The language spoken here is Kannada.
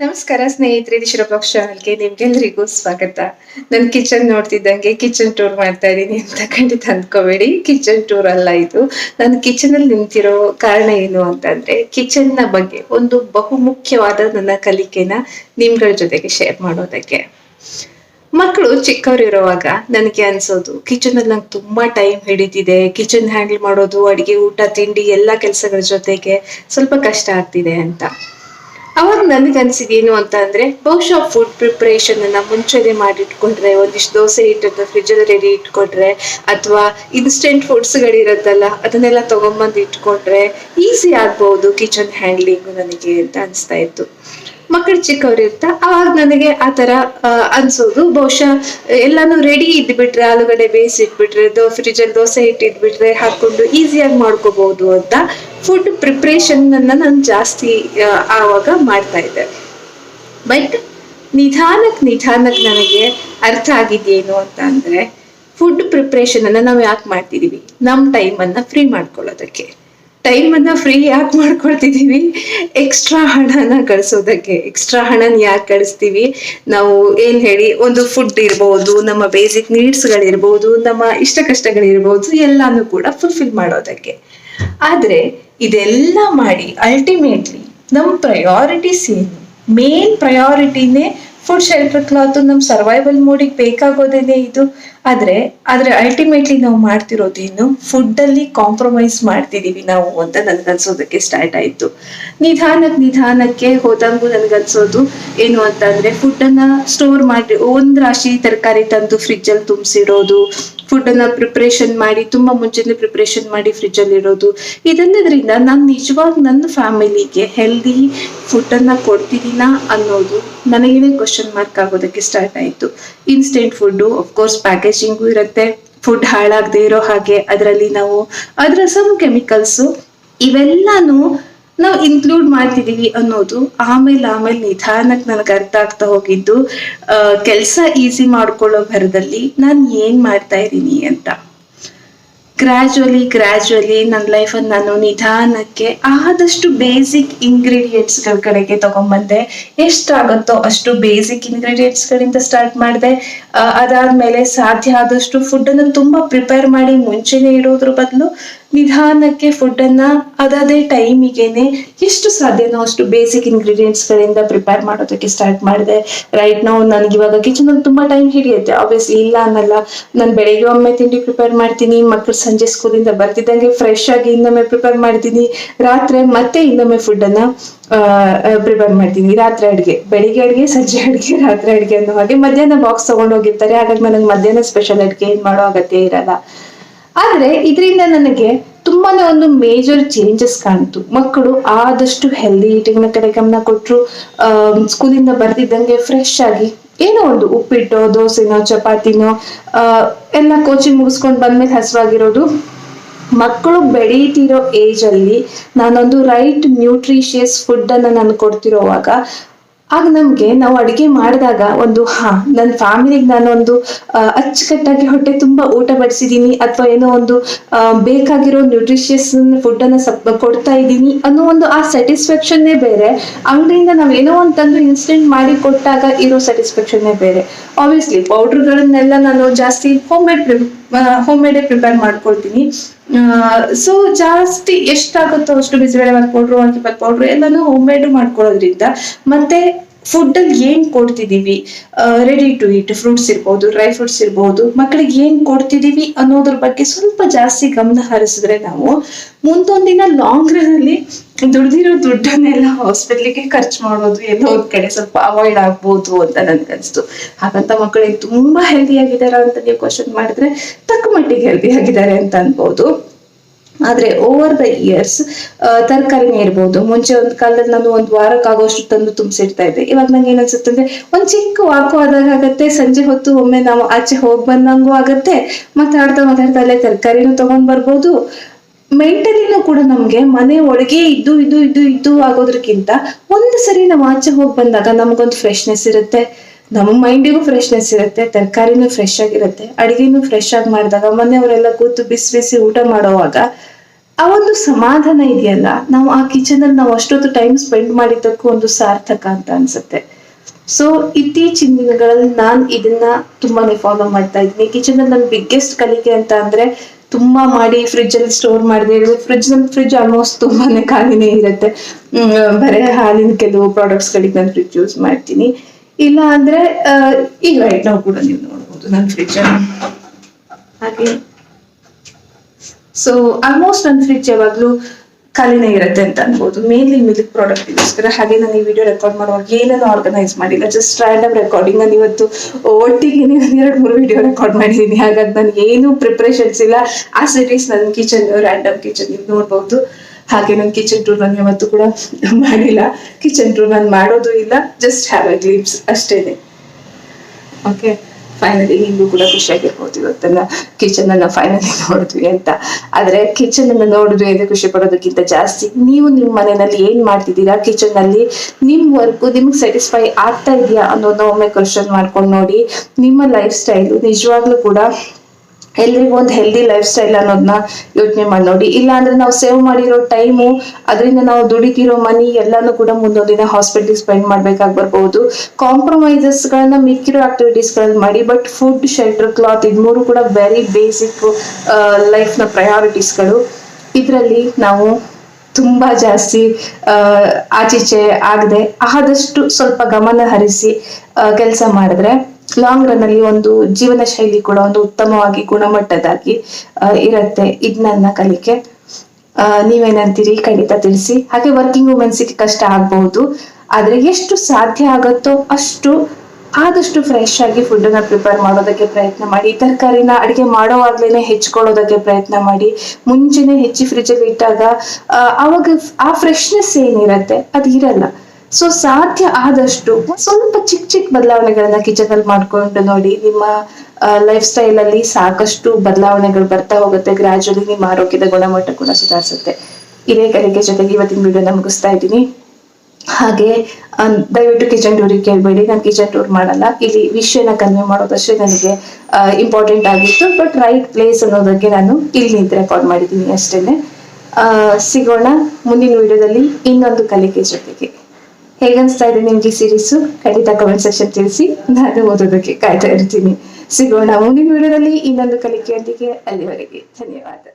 ನಮಸ್ಕಾರ, ಸ್ನೇಹಿತರೆ ಇದು ಶಿರಪ್ಲಕ್ಸ್ ಚಾನಲ್ಗೆ ನಿಮ್ಗೆಲ್ರಿಗೂ ಸ್ವಾಗತ. ನಾನು ಕಿಚನ್ ನೋಡ್ತಿದ್ದಂಗೆ ಕಿಚನ್ ಟೂರ್ ಮಾಡ್ತಾ ಇದ್ದೀನಿ ಅಂತ ಖಂಡಿತ ಅಂದ್ಕೋಬೇಡಿ ಕಿಚನ್ ಟೂರ್ ಅಲ್ಲ ಇದು. ನಾನು ಕಿಚನ್ ಅಲ್ಲಿ ನಿಂತಿರೋ ಕಾರಣ ಏನು ಅಂತಂದ್ರೆ ಕಿಚನ್ನ ಬಗ್ಗೆ ಒಂದು ಬಹುಮುಖ್ಯವಾದ ನನ್ನ ಕಲಿಕೆನ ನಿಮ್ಗಳ ಜೊತೆಗೆ ಶೇರ್ ಮಾಡೋದಕ್ಕೆ. ಮಕ್ಕಳು ಚಿಕ್ಕವರಿರುವಾಗ ನನಗೆ ಅನ್ಸೋದು ಕಿಚನ್ ಅಲ್ಲಿ ನಂಗೆ ತುಂಬಾ ಟೈಮ್ ಹಿಡಿತಿದೆ. ಕಿಚನ್ ಹ್ಯಾಂಡಲ್ ಮಾಡೋದು, ಅಡಿಗೆ, ಊಟ, ತಿಂಡಿ, ಎಲ್ಲಾ ಕೆಲಸಗಳ ಜೊತೆಗೆ ಸ್ವಲ್ಪ ಕಷ್ಟ ಆಗ್ತಿದೆ ಅಂತ. ಅವಾಗ ನನಗೆ ಅನ್ಸಿದೇನು ಅಂತ ಅಂದ್ರೆ, ಬಹುಶಃ ಫುಡ್ ಪ್ರಿಪರೇಷನ್ ಅನ್ನ ಮುಂಚೆನೆ ಮಾಡಿಟ್ಕೊಂಡ್ರೆ, ಒಂದಿಷ್ಟು ದೋಸೆ ಹಿಟ್ಟನ್ನ ಫ್ರಿಜ್ ಅಲ್ಲಿ ರೆಡಿ ಇಟ್ಕೊಂಡ್ರೆ, ಅಥವಾ ಇನ್ಸ್ಟೆಂಟ್ ಫುಡ್ಸ್ ಗಳಿರತ್ತಲ್ಲ, ಅದನ್ನೆಲ್ಲ ತಗೊಂಬಂದು ಇಟ್ಕೊಂಡ್ರೆ ಈಸಿ ಆಗ್ಬಹುದು ಕಿಚನ್ ಹ್ಯಾಂಡ್ಲಿಂಗ್ ನನಗೆ ಅಂತ ಅನ್ಸ್ತಾ ಇತ್ತು. ಮಕ್ಕಳು ಚಿಕ್ಕವ್ರು ಇರ್ತಾ ಅವಾಗ ನನಗೆ ಆ ತರ ಅನ್ಸೋದು. ಬಹುಶಃ ಎಲ್ಲಾನು ರೆಡಿ ಇದ್ಬಿಟ್ರೆ, ಆಲೂಗಡ್ಡೆ ಬೇಯಿಸಿ ಇಟ್ಬಿಟ್ರೆ ಫ್ರಿಜ್ ಅಲ್ಲಿ ದೋಸೆ ಹಿಟ್ಟು ಇಟ್ಬಿಟ್ರೆ ಹಾಕೊಂಡು ಈಸಿಯಾಗಿ ಮಾಡ್ಕೋಬಹುದು ಅಂತ ಫುಡ್ ಪ್ರಿಪ್ರೇಷನ್ ನಾನು ಜಾಸ್ತಿ ಆವಾಗ ಮಾಡ್ತಾ ಇದ್ದೆ. ಬಟ್ ನಿಧಾನಕ್ಕೆ ನಿಧಾನಕ್ ನನಗೆ ಅರ್ಥ ಆಗಿದ್ದೇನು ಅಂತ ಅಂದ್ರೆ ಫುಡ್ ಪ್ರಿಪ್ರೇಷನ್ ಅನ್ನ ನಾವು ಯಾಕೆ ಮಾಡ್ತಿದೀವಿ? ನಮ್ಮ ಟೈಮ್ ಅನ್ನ ಫ್ರೀ ಮಾಡ್ಕೊಳ್ಳೋದಕ್ಕೆ. ಟೈಮ್ ಅನ್ನ ಫ್ರೀ ಯಾಕೆ ಮಾಡ್ಕೊಳ್ತಿದೀವಿ? ಎಕ್ಸ್ಟ್ರಾ ಹಣನ ಗಳಿಸೋದಕ್ಕೆ ಎಕ್ಸ್ಟ್ರಾ ಹಣನ ಯಾಕೆ ಗಳಿಸ್ತೀವಿ ನಾವು ಏನ್ ಹೇಳಿ, ಒಂದು ಫುಡ್ ಇರ್ಬೋದು, ನಮ್ಮ ಬೇಸಿಕ್ ನೀಡ್ಸ್ಗಳಿರ್ಬೋದು ನಮ್ಮ ಇಷ್ಟ ಕಷ್ಟಗಳಿರ್ಬೋದು, ಎಲ್ಲಾನು ಕೂಡ ಫುಲ್ಫಿಲ್ ಮಾಡೋದಕ್ಕೆ. ಆದ್ರೆ ಇದೆಲ್ಲ ಮಾಡಿ ಅಲ್ಟಿಮೇಟ್ಲಿ ನಮ್ಮ ಪ್ರಯಾರಿಟೀಸ್ ಏನು ಮೇನ್ ಪ್ರಯಾರಿಟಿನೇ ಫುಡ್ ಶೆಲ್ಟರ್ ಕ್ಲಾತ್ ನಮ್ ಸರ್ವೈವಲ್ ಮೋಡಿಗೆ ಬೇಕಾಗೋದೇನೆ ಇದು. ಆದ್ರೆ ಆದ್ರೆ ಅಲ್ಟಿಮೇಟ್ಲಿ ನಾವು ಮಾಡ್ತಿರೋದೇನು ಫುಡ್ ಅಲ್ಲಿ ಕಾಂಪ್ರಮೈಸ್ ಮಾಡ್ತಿದೀವಿ ನಾವು ಅಂತ ನನ್ಗನ್ಸೋದಕ್ಕೆ ಸ್ಟಾರ್ಟ್ ಆಯ್ತು. ನಿಧಾನಕ್ಕೆ ನಿಧಾನಕ್ಕೆ ಹೋದಂಗು ನನ್ಗನ್ಸೋದು ಏನು ಅಂತ ಅಂದ್ರೆ ಫುಡ್ ಅನ್ನ ಸ್ಟೋರ್ ಮಾಡಿ ಒಂದ್ ರಾಶಿ ತರಕಾರಿ ತಂದು ಫ್ರಿಜ್ ಅಲ್ಲಿ ತುಂಬಿಸಿಡೋದು ಫುಡ್ ಅನ್ನ ಪ್ರಿಪ್ರೇಷನ್ ಮಾಡಿ, ತುಂಬಾ ಮುಂಚೆನೆ ಪ್ರಿಪ್ರೇಷನ್ ಮಾಡಿ ಫ್ರಿಜ್ ಅಲ್ಲಿ ಇರೋದು ಇದೆಲ್ಲದರಿಂದ ನಾನು ನಿಜವಾಗ್ ನನ್ನ ಫ್ಯಾಮಿಲಿಗೆ ಹೆಲ್ದಿ ಫುಡ್ ಅನ್ನ ಕೊಡ್ತಿದ್ದೀನಾ ಅನ್ನೋದು ನನಗೇನೆ ಕ್ವಶನ್ ಮಾರ್ಕ್ ಆಗೋದಕ್ಕೆ ಸ್ಟಾರ್ಟ್ ಆಯ್ತು. ಇನ್ಸ್ಟೆಂಟ್ ಫುಡ್ ಕೋರ್ಸ್ ಪ್ಯಾಕೇಜಿಂಗು ಇರುತ್ತೆ. ಫುಡ್ ಹಾಳಾಗದೆ ಇರೋ ಹಾಗೆ ಅದರಲ್ಲಿ ನಾವು ಅದರ ಸಮ್ ಕೆಮಿಕಲ್ಸ್ ಇವೆಲ್ಲಾನು ನಾವು ಇನ್ಕ್ಲೂಡ್ ಮಾಡ್ತಿದೀವಿ ಅನ್ನೋದು ಆಮೇಲೆ ಆಮೇಲೆ ನಿಧಾನಕ್ಕೆ ನನಗೆ ಅರ್ಥ ಆಗ್ತಾ ಹೋಗಿದ್ದು ಕೆಲಸ ಈಸಿ ಮಾಡ್ಕೊಳ್ಳೋ ಭರದಲ್ಲಿ ನಾನು ಏನ್ ಮಾಡ್ತಾ ಇದ್ದೀನಿ ಅಂತ. ಗ್ರಾಜುವಲಿ ಗ್ರಾಜುವಲಿ ನನ್ನ ಲೈಫನ್ನು ನಾನು ನಿಧಾನಕ್ಕೆ ಆದಷ್ಟು ಬೇಸಿಕ್ ಇಂಗ್ರೀಡಿಯೆಂಟ್ಸ್ಗಳ ಕಡೆಗೆ ತಗೊಂಬಂದೆ. ಎಷ್ಟಾಗುತ್ತೋ ಅಷ್ಟು ಬೇಸಿಕ್ ಇಂಗ್ರೀಡಿಯೆಂಟ್ಸ್ಗಳಿಂದ ಸ್ಟಾರ್ಟ್ ಮಾಡಿದೆ. ಅದಾದ್ಮೇಲೆ ಸಾಧ್ಯ ಆದಷ್ಟು ಫುಡ್ ತುಂಬ ತುಂಬಾ ಪ್ರಿಪೇರ್ ಮಾಡಿ ಮುಂಚೆನೇ ಇಡೋದ್ರ ಬದಲು ನಿಧಾನಕ್ಕೆ ಫುಡ್ ಅನ್ನ ಅದಾದೇ ಟೈಮಿಗೆನೆ ಎಷ್ಟು ಸಾಧ್ಯನೋ ಅಷ್ಟು ಬೇಸಿಕ್ ಇಂಗ್ರೀಡಿಯೆಂಟ್ಸ್ ಗಳಿಂದ ಪ್ರಿಪೇರ್ ಮಾಡೋದಕ್ಕೆ ಸ್ಟಾರ್ಟ್ ಮಾಡಿದೆ. ರೈಟ್ ನಾವು ನನಗೆ ಇವಾಗ ಕಿಚನ್ ಅಲ್ಲಿ ತುಂಬಾ ಟೈಮ್ ಹಿಡಿಯುತ್ತೆ. ಆಬ್ವಿಯಸ್ಲಿ ಇಲ್ಲ ಅನ್ನಲ್ಲ. ನಾನು ಬೆಳಿಗ್ಗೆ ಒಮ್ಮೆ ತಿಂಡಿ ಪ್ರಿಪೇರ್ ಮಾಡ್ತೀನಿ. ಮಕ್ಕಳು ಸಂಜೆ ಸ್ಕೂಲಿಂದ ಬರ್ತಿದ್ದಂಗೆ ಫ್ರೆಶ್ ಆಗಿ ಇನ್ನೊಮ್ಮೆ ಪ್ರಿಪೇರ್ ಮಾಡ್ತೀನಿ. ರಾತ್ರಿ ಮತ್ತೆ ಇನ್ನೊಮ್ಮೆ ಫುಡ್ ಅನ್ನ ಪ್ರಿಪೇರ್ ಮಾಡ್ತೀನಿ. ರಾತ್ರಿ ಅಡುಗೆ. ಬೆಳಿಗ್ಗೆ ಅಡುಗೆ, ಸಂಜೆ ಅಡುಗೆ, ರಾತ್ರಿ ಅಡುಗೆ ಅನ್ನೋ ಹಾಗೆ ಮಧ್ಯಾಹ್ನ ಬಾಕ್ಸ್ ತಗೊಂಡು ಹೋಗಿರ್ತಾರೆ ಹಾಗಾಗಿ ನನಗೆ ಮಧ್ಯಾಹ್ನ ಸ್ಪೆಷಲ್ ಅಡಿಗೆ ಏನ್ ಮಾಡೋ ಅಗತ್ಯ ಇರಲ್ಲ. ಆದ್ರೆ ಇದರಿಂದ ನನಗೆ ತುಂಬಾನೇ ಒಂದು ಮೇಜರ್ ಚೇಂಜಸ್ ಕಾಣ್ತು. ಮಕ್ಕಳು ಆದಷ್ಟು ಹೆಲ್ದಿ ಈಟಿಂಗ್ನ ಕಡೆ ಗಮನ ಕೊಟ್ರು. ಸ್ಕೂಲಿಂದ ಬರ್ತಿದ್ದಂಗೆ ಫ್ರೆಶ್ ಆಗಿ ಏನೋ ಒಂದು ಉಪ್ಪಿಟ್ಟೋ, ದೋಸೆನೋ, ಚಪಾತಿನೋ ಎಲ್ಲ ಕೋಚಿಂಗ್ ಮುಗಿಸ್ಕೊಂಡು ಬಂದ್ಮೇಲೆ ಹಸುವಾಗಿರೋದು ಮಕ್ಕಳು ಬೆಳೀತಿರೋ ಏಜ್ ಅಲ್ಲಿ ನಾನೊಂದು ರೈಟ್ ನ್ಯೂಟ್ರಿಷಿಯಸ್ ಫುಡ್ ಅನ್ನ ನಾನು ಕೊಡ್ತಿರೋವಾಗ ಆಗ ನಮ್ಗೆ ನಾವು ಅಡಿಗೆ ಮಾಡಿದಾಗ ಒಂದು, ಹಾ ನನ್ನ ಫ್ಯಾಮಿಲಿಗೆ ನಾನೊಂದು ಒಂದು ಅಚ್ಚುಕಟ್ಟಾಗಿ ಹೊಟ್ಟೆ ತುಂಬಾ ಊಟ ಬಡಿಸಿದೀನಿ ಅಥವಾ ಏನೋ ಒಂದು ಬೇಕಾಗಿರೋ ನ್ಯೂಟ್ರಿಷಿಯಸ್ ಫುಡ್ ಅನ್ನ ಸಪ್, ಕೊಡ್ತಾ ಇದ್ದೀನಿ ಅನ್ನೋ ಒಂದು ಆ ಸ್ಯಾಟಿಸ್ಫ್ಯಾಕ್ಷನ್ನೇ ಬೇರೆ. ಅಂಗಡಿಯಿಂದ ನಾವ್ ಏನೋ ಒಂದು ತಂದು ಇನ್ಸ್ಟೆಂಟ್ ಮಾಡಿ ಕೊಟ್ಟಾಗ ಇರೋ ಸ್ಯಾಟಿಸ್ಫ್ಯಾಕ್ಷನ್ನೇ ಬೇರೆ. ಆಬ್ವಿಯಸ್ಲಿ ಪೌಡರ್ಗಳನ್ನೆಲ್ಲ ನಾನು ಜಾಸ್ತಿ ಹೋಮ್ ಮೇಡ್ ಹೋಮ್ ಮೇಡೇ ಪ್ರಿಪೇರ್ ಮಾಡ್ಕೊಳ್ತೀನಿ. ಸೊ ಜಾಸ್ತಿ ಎಷ್ಟಾಗುತ್ತೋ ಅಷ್ಟು ಬಿಸಿಬೇಳೆಬಾತ್ ಪೌಡ್ರು ಬಾತ್ ಪೌಡ್ರು ಎಲ್ಲಾನು ಹೋಮ್ ಮೇಡ್ ಮಾಡ್ಕೊಳ್ಳೋದ್ರಿಂದ. ಮತ್ತೆ ಫುಡ್ ಅಲ್ಲಿ ಏನ್ ಕೊಡ್ತಿದೀವಿ? ರೆಡಿ ಟು ಈಟ್ ಫ್ರೂಟ್ಸ್ ಇರ್ಬೋದು ಡ್ರೈ ಫ್ರೂಟ್ಸ್ ಇರ್ಬೋದು ಮಕ್ಕಳಿಗೆ ಏನ್ ಕೊಡ್ತಿದೀವಿ ಅನ್ನೋದ್ರ ಬಗ್ಗೆ ಸ್ವಲ್ಪ ಜಾಸ್ತಿ ಗಮನ ಹರಿಸಿದ್ರೆ ನಾವು ಮುಂದೊಂದಿನ ಲಾಂಗ್ ರನ್ ಅಲ್ಲಿ ದುಡ್ದಿರೋ ದುಡ್ಡನ್ನೆಲ್ಲ ಹಾಸ್ಪಿಟ್ಲಿಗೆ ಖರ್ಚು ಮಾಡೋದು ಎಲ್ಲೋ ಒಂದ್ ಕಡೆ ಸ್ವಲ್ಪ ಅವಾಯ್ಡ್ ಆಗ್ಬೋದು ಅಂತ ನನ್ಗನ್ಸ್ತು ಹಾಗಂತ ಮಕ್ಕಳಿಗೆ ತುಂಬಾ ಹೆಲ್ದಿ ಆಗಿದ್ದಾರೆ ಅಂತ ನೀವು ಕ್ವಶನ್ ಮಾಡಿದ್ರೆ ತಕ್ಕ ಮಟ್ಟಿಗೆ ಹೆಲ್ದಿ ಆಗಿದ್ದಾರೆ ಅಂತ ಅನ್ಬೋದು. ಆದ್ರೆ ಓವರ್ ದ ಇಯರ್ಸ್ ತರಕಾರಿನೇ ಇರ್ಬೋದು. ಮುಂಚೆ ಒಂದ್ ಕಾಲದಲ್ಲಿ ನಾನು ಒಂದ್ ವಾರಕ್ಕಾಗೋಷ್ಟು ತಂದು ತುಂಬಿಸಿಡ್ತಾ ಇದ್ದೆ. ಇವಾಗ ನಂಗೆ ಏನ್ ಅನ್ಸುತ್ತೆ ಅಂದ್ರೆ ಒಂದ್ ಚಿಕ್ಕ ವಾಕು ಆದಾಗ ಆಗತ್ತೆ, ಸಂಜೆ ಹೊತ್ತು ಒಮ್ಮೆ ನಾವು ಆಚೆ ಹೋಗಿ ಬಂದಂಗೂ ಆಗತ್ತೆ, ಮಾತಾಡ್ತಾ ಮಾತಾಡ್ತಾ ಅಲ್ಲೇ ತರಕಾರಿನೂ ತಗೊಂಡ್ ಬರ್ಬೋದು. ಮೆಂಟಲಿನೂ ಕೂಡ ನಮ್ಗೆ ಮನೆ ಒಳಗೆ ಇದ್ದು ಇದ್ದು ಇದ್ದು ಇದ್ದು ಆಗೋದ್ರಕ್ಕಿಂತ ಒಂದು ಸರಿ ನಾವು ಆಚೆ ಹೋಗಿ ಬಂದಾಗ ನಮಗೊಂದು ಫ್ರೆಶ್ನೆಸ್ ಇರುತ್ತೆ. ನಮ್ಮ ಮೈಂಡಿಗೂ ಫ್ರೆಶ್ನೆಸ್ ಇರುತ್ತೆ, ತರಕಾರಿನೂ ಫ್ರೆಶ್ ಆಗಿರುತ್ತೆ. ಅಡಿಗೆನೂ ಫ್ರೆಶ್ ಆಗಿ ಮಾಡಿದಾಗ ಮನೆಯವರೆಲ್ಲ ಕೂತು ಬಿಸಿ ಬಿಸಿ ಊಟ ಮಾಡೋವಾಗ ಆ ಒಂದು ಸಮಾಧಾನ ಇದೆಯಲ್ಲ? ನಾವು ಆ ಕಿಚನ್ ಅಲ್ಲಿ ನಾವು ಅಷ್ಟೊತ್ತು ಟೈಮ್ ಸ್ಪೆಂಡ್ ಮಾಡಿದ್ದಕ್ಕೂ ಒಂದು ಸಾರ್ಥಕ ಅಂತ ಅನ್ಸುತ್ತೆ. ಸೊ ಇತ್ತೀಚಿನ ದಿನಗಳಲ್ಲಿ ನಾನು ಇದನ್ನ ತುಂಬಾನೇ ಫಾಲೋ ಮಾಡ್ತಾ ಇದ್ದೀನಿ. ಕಿಚನ್ ಅಲ್ಲಿ ನನ್ನ ಬಿಗ್ಗೆಸ್ಟ್ ಕಲಿಕೆ ಅಂತ ಅಂದ್ರೆ ತುಂಬಾ ಮಾಡಿ ಫ್ರಿಜ್ ಅಲ್ಲಿ ಸ್ಟೋರ್ ಮಾಡಿದೆ ಫ್ರಿಜ್ ನನ್ನ ಫ್ರಿಜ್ ಆಲ್ಮೋಸ್ಟ್ ತುಂಬಾನೇ ಖಾಲಿನೇ ಇರುತ್ತೆ. ಬರೇ ಹಾಲಿನ ಕೆಲವು ಪ್ರಾಡಕ್ಟ್ಸ್ ಗಳಿಗೆ ನಾನು ಫ್ರಿಡ್ಜ್ ಯೂಸ್ ಮಾಡ್ತೀನಿ. ಇಲ್ಲ ಅಂದ್ರೆ ಈಗ ರೈಟ್ ನಾವು ಕೂಡ ನೀವು ನೋಡ್ಬೋದು ನನ್ನ ಫ್ರಿಜ್ ಹಾಗೆ. ಸೊ ಆಲ್ಮೋಸ್ಟ್ ನನ್ನ ಫ್ರಿಡ್ಜ್ ಯಾವಾಗ್ಲೂ ಖಾಲಿನೇ ಇರುತ್ತೆ ಅಂತ ಅನ್ಬೋದು. ಮೇನ್ಲಿ ಮಿಲ್ಕ್ ಪ್ರಾಡಕ್ಟ್ ಗೋಸ್ಕರ ಹಾಗೆ ನಾನು ಈ ವಿಡಿಯೋ ರೆಕಾರ್ಡ್ ಮಾಡುವಾಗ ಏನೇನು ಆರ್ಗನೈಸ್ ಮಾಡಿಲ್ಲ. ಜಸ್ಟ್ ರ್ಯಾಂಡಮ್ ರೆಕಾರ್ಡಿಂಗ್ ನಾನು ಇವತ್ತು ಒಟ್ಟಿಗೆ ಎರಡು, ಮೂರು ವಿಡಿಯೋ ರೆಕಾರ್ಡ್ ಮಾಡಿದ್ದೀನಿ ಹಾಗಾಗಿ ನಾನು ಏನು ಪ್ರಿಪ್ರೇಷನ್ಸ್ ಇಲ್ಲ. ಆ ಈಸ್ ನನ್ನ ಕಿಚನ್ ರ್ಯಾಂಡಮ್ ಕಿಚನ್ ನೀವು ನೋಡ್ಬೋದು. ಹಾಗೆ ನನ್ನ ಕಿಚನ್ ಟೂರ್ ನಾನು ಯಾವತ್ತೂ ಕೂಡ ಮಾಡಿಲ್ಲ. ಕಿಚನ್ ಟೂರ್ ನಾನು ಮಾಡೋದು ಇಲ್ಲ. ಜಸ್ಟ್ ಹ್ಯಾವ್ ಅ ಗ್ಲಿಪ್ಸ್ ಅಷ್ಟೇನೆ. ಓಕೆ ಫೈನಲಿ ನಿಮಗೂ ಕೂಡ ಖುಷಿಯಾಗಿರ್ಬೋದು ಇವತ್ತನ್ನ ಕಿಚನ್ ಅನ್ನ ಫೈನಲಿ ನೋಡಿದ್ವಿ ಅಂತ. ಆದ್ರೆ ಕಿಚನ್ ಅನ್ನ ನೋಡಿದ್ವಿ ಅಂತ ಖುಷಿ ಪಡೋದಕ್ಕಿಂತ ಜಾಸ್ತಿ ನೀವು ನಿಮ್ಮ ಮನೆಯಲ್ಲಿ ಏನ್ ಮಾಡ್ತಿದ್ದೀರಾ? ಕಿಚನ್ ಅಲ್ಲಿ ನಿಮ್ ವರ್ಕ್ ನಿಮ್ಗೆ ಸ್ಯಾಟಿಸ್ಫೈ ಆಗ್ತಾ ಇದೆಯಾ ಅನ್ನೋದನ್ನ ಒಮ್ಮೆ ಕ್ವಶನ್ ಮಾಡ್ಕೊಂಡು ನೋಡಿ. ನಿಮ್ಮ ಲೈಫ್ ಸ್ಟೈಲ್ ನಿಜವಾಗ್ಲೂ ಕೂಡ ಎಲ್ರಿಗೂ ಒಂದು ಹೆಲ್ದಿ ಲೈಫ್ ಸ್ಟೈಲ್ ಅನ್ನೋದನ್ನ ಯೋಚನೆ ಮಾಡಿ ನೋಡಿ. ಇಲ್ಲ ಅಂದ್ರೆ ನಾವು ಸೇವ್ ಮಾಡಿರೋ ಟೈಮು ಅದರಿಂದ ನಾವು ದುಡಿತಿರೋ ಮನಿ ಎಲ್ಲಾನು ಕೂಡ ಮುಂದೊಂದು ದಿನ ಹಾಸ್ಪಿಟಲ್ ಸ್ಪೆಂಡ್ ಮಾಡ್ಬೇಕಾಗಿ ಬರ್ಬಹುದು ಕಾಂಪ್ರಮೈಸಸ್ ಗಳನ್ನ ಮಿಕ್ಕಿರೋ ಆಕ್ಟಿವಿಟೀಸ್ ಗಳನ್ನ ಮಾಡಿ ಬಟ್ ಫುಡ್ ಶೆಲ್ಟರ್ ಕ್ಲಾತ್ ಇದು ಮೂರು ಕೂಡ ವೆರಿ ಬೇಸಿಕ್ ಲೈಫ್ನ ಪ್ರಯಾರಿಟೀಸ್ಗಳು ಇದರಲ್ಲಿ ನಾವು ತುಂಬಾ ಜಾಸ್ತಿ ಆಚೀಚೆ ಆಗದೆ ಆದಷ್ಟು ಸ್ವಲ್ಪ ಗಮನ ಹರಿಸಿ ಕೆಲಸ ಮಾಡಿದ್ರೆ ಲಾಂಗ್ ರನ್ ಅಲ್ಲಿ ಒಂದು ಜೀವನ ಶೈಲಿ ಕೂಡ ಒಂದು ಉತ್ತಮವಾಗಿ ಗುಣಮಟ್ಟದಾಗಿ ಇರುತ್ತೆ. ನನ್ನ ಕಲಿಕೆ. ನೀವೇನಂತೀರಿ? ಖಂಡಿತ ತಿಳಿಸಿ. ಹಾಗೆ ವರ್ಕಿಂಗ್ ವುಮೆನ್ಸಿಗೆ ಕಷ್ಟ ಆಗಬಹುದು ಆದ್ರೆ ಎಷ್ಟು ಸಾಧ್ಯ ಆಗುತ್ತೋ ಅಷ್ಟು ಆದಷ್ಟು ಫ್ರೆಶ್ ಆಗಿ ಫುಡ್ನ ಪ್ರಿಪೇರ್ ಮಾಡೋದಕ್ಕೆ ಪ್ರಯತ್ನ ಮಾಡಿ. ತರಕಾರಿನ ಅಡಿಗೆ ಮಾಡೋವಾಗ್ಲೇನೆ ಹೆಚ್ಕೊಳ್ಳೋದಕ್ಕೆ ಪ್ರಯತ್ನ ಮಾಡಿ. ಮುಂಚೆನೆ ಹೆಚ್ಚಿ ಫ್ರಿಜ್ ಅಲ್ಲಿ ಇಟ್ಟಾಗ ಅವಾಗ ಆ ಫ್ರೆಶ್ನೆಸ್ ಏನಿರುತ್ತೆ? ಅದು ಇರಲ್ಲ ಸೊ ಸಾಧ್ಯ ಆದಷ್ಟು ಸ್ವಲ್ಪ ಚಿಕ್ಕ ಚಿಕ್ಕ ಬದಲಾವಣೆಗಳನ್ನ ಕಿಚನ್ ಅಲ್ಲಿ ಮಾಡ್ಕೊಂಡು ನೋಡಿ. ನಿಮ್ಮ ಲೈಫ್ ಸ್ಟೈಲ್ ಅಲ್ಲಿ ಸಾಕಷ್ಟು ಬದಲಾವಣೆಗಳು ಬರ್ತಾ ಹೋಗುತ್ತೆ. ಗ್ರಾಜುಲಿ ನಿಮ್ಮ ಆರೋಗ್ಯದ ಗುಣಮಟ್ಟ ಕೂಡ ಸುಧಾರಿಸುತ್ತೆ. ಇದೇ ಕಲಿಕೆ ಜೊತೆಗೆ ಇವತ್ತಿನ ವಿಡಿಯೋನ ಮುಗಿಸ್ತಾ ಇದ್ದೀನಿ. ಹಾಗೆ ದಯವಿಟ್ಟು ಕಿಚನ್ ಟೂರಿಗೆ ಕೇಳಬೇಡಿ. ನಾನು ಕಿಚನ್ ಟೂರ್ ಮಾಡಲ್ಲ. ಇಲ್ಲಿ ವಿಷಯನ ಕನ್ವೆ ಮಾಡೋದಷ್ಟೇ ನನಗೆ ಇಂಪಾರ್ಟೆಂಟ್ ಆಗಿತ್ತು. ಬಟ್ ರೈಟ್ ಪ್ಲೇಸ್ ಅನ್ನೋದಕ್ಕೆ ನಾನು ಇಲ್ಲಿ ನಿಂತು ರೆಕಾರ್ಡ್ ಮಾಡಿದ್ದೀನಿ ಅಷ್ಟೇನೆ. ಸಿಗೋಣ ಮುಂದಿನ ವಿಡಿಯೋದಲ್ಲಿ ಇನ್ನೊಂದು ಕಲಿಕೆ ಜೊತೆಗೆ. ಹೇಗನ್ಸ್ತಾ ಇದೆ ನಿಮ್ಗೆ ಸೀರೀಸು ಖಂಡಿತ ಕಮೆಂಟ್ ಸೆಕ್ಷನ್ ತಿಳಿಸಿ. ನಾನು ಓದೋದಕ್ಕೆ ಕಾಯ್ತಾ ಇರ್ತೀನಿ. ಸಿಗೋಣ ಮುಂದಿನ ವಿಡಿಯೋದಲ್ಲಿ ಇನ್ನೊಂದು ಕಲಿಕೆಯೊಂದಿಗೆ ಅಲ್ಲಿವರೆಗೆ. ಧನ್ಯವಾದ.